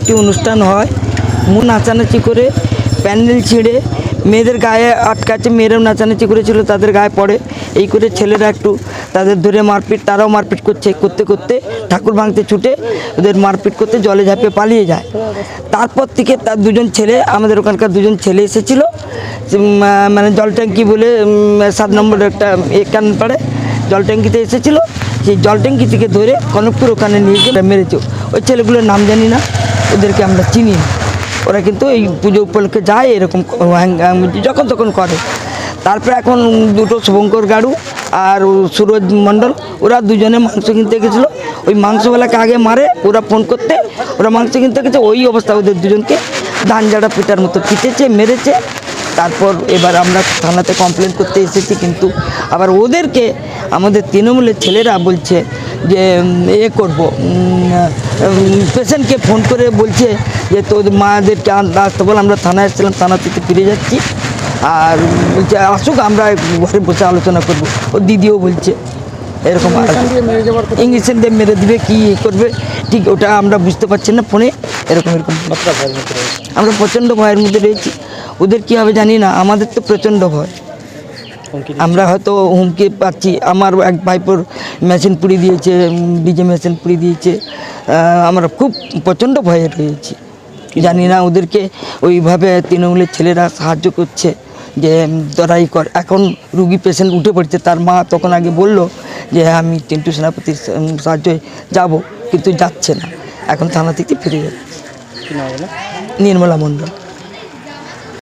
একটি অনুষ্ঠান হয়? মু নাচানাচি করে, প্যান্ডেল ছিঁড়ে, মেয়েদের গায়ে আটকাচ্ছে, মেয়েরাও নাচানাচি করেছিল, তাদের গায়ে পড়ে। এই করে ছেলেরা একটু তাদের ধরে মারপিট, তারাও মারপিট করছে, করতে করতে ঠাকুর ভাঙতে ছুটে ওদের মারপিট করতে জলে ঝাঁপে পালিয়ে যায়। তারপর থেকে তার দুজন ছেলে, আমাদের ওখানকার দুজন ছেলে এসেছিল মানে জল ট্যাঙ্কি বলে সাত নম্বর একটা কান পাড়ে, জল ট্যাঙ্কিতে এসেছিল। সেই জল ট্যাঙ্কি থেকে ধরে কনকপুর ওখানে নিয়ে গিয়ে মেরেছে। ওই ছেলেগুলোর নাম জানি না। ওদেরকে আমরা চিনি ওরা কিন্তু এই পুজো উপলক্ষে যায়, এরকম যখন তখন করে। তারপরে এখন দুটো শুভঙ্কর গাড়ু আর সুরজ মণ্ডল, ওরা দুজনে মাংস কিনতে গেছিল। ওই মাংসওয়ালাকে আগে মারে, ওরা ফোন করতে, ওরা মাংস কিনতে গেছে, ওই অবস্থা ওদের দুজনকে। ধান জাড়া পিটার মতো পিটেছে, মেরেছে। তারপর এবার আমরা থানাতে কমপ্লেন করতে এসেছি, কিন্তু আবার ওদেরকে আমাদের তৃণমূলের ছেলেরা বলছে যে এ করব পেশেন্টকে ফোন করে বলছে যে তোদের মাদেরকে আসতে বল আমরা থানায় এসেছিলাম, থানা থেকে ফিরে যাচ্ছি। আর বলছে, আসুক, আমরা ঘরে বসে আলোচনা করব। ও দিদিও বলছে, এরকম ইংলিশে দিয়ে মেরে দিবে, কি করবে, ঠিক ওটা আমরা বুঝতে পারছি না ফোনে, এরকম এরকম। আমরা প্রচণ্ড ভয়ের মধ্যে রয়েছি। ওদের কী হবে জানি না আমাদের তো প্রচণ্ড ভয়। আমরা হয়তো হুমকি পাচ্ছি আমার এক ভাইপোর মেশিন পুড়ি দিয়েছে ডিজে মেশিন পুড়ি দিয়েছে আমরা খুব প্রচণ্ড ভয়ে রয়েছি। জানি না ওদেরকে ওইভাবে তৃণমূলের ছেলেরা সাহায্য করছে যে তোরাই কর। এখন রুগী পেশেন্ট উঠে পড়ছে তার মা তখন আগে বলল যে হ্যাঁ, আমি টিন্টু সেনাপতির সাহায্যে যাব কিন্তু যাচ্ছে না। এখন থানা থেকে ফিরে যাচ্ছে। নির্মলা মণ্ডল।